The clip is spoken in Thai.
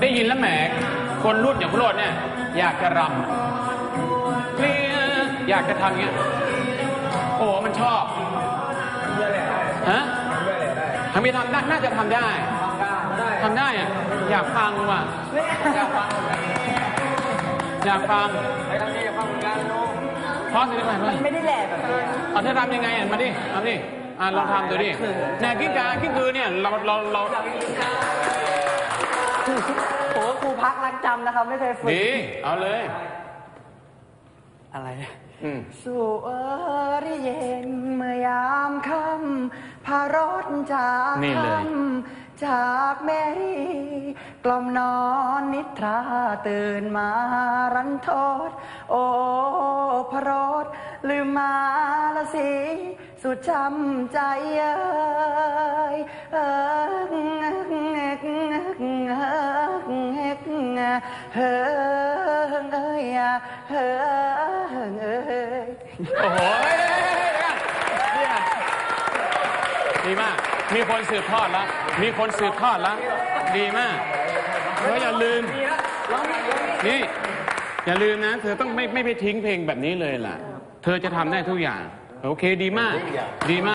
ได้ยินแล้วแหมคนรุ่นอย่างพวกโรดเนี่ย อยากจะรำเนี่ยอยากจะทำเงี้ย โอ้โหมันชอบฮะทำไม่ทำน่าน่าจะทำได้ทำได้อะอยากฟังว่ะอยากฟังอยากฟังไอ้ทำนี่อย่าฟังเหมือนกันน้องพร้อมสิได้ไหมไม่ได้แหลกแบบนี้เอาเธอทำยังไงอะมาดิเอาดิอะลองทำดูดิแนวกิ้งกากิ้งกือเนี่ยเราเราเราโอ้ครู พักรักจำนะครับไม่เคยฝึกดีเอาเลย อะไร อืม สู่เอริเย็นเมื่อยามค่ำพารถจากนี่เลย ค่ำจากแมรีกล่อมนอนนิทราตื่นมารันทดโอ้พระรถลืมมาละสิ สุดช้ำใจเอ้ยเอ้ย เฮ้ยเอ้ยเฮ้ยเอ้ยโอ้โหเฮ้ยเฮ้ยเฮ้ยเฮ้ยเนี่ยดีมาก มีคนสืบทอดแล้วมีคนสืบทอดแล้วดีมากเธออย่าลืม นี่ อย่าลืมนะ เธอต้องไม่ไม่ไปทิ้งเพลงแบบนี้เลยล่ะ เธอจะทำได้ทุกอย่าง โอเคดีมาก ดีมาก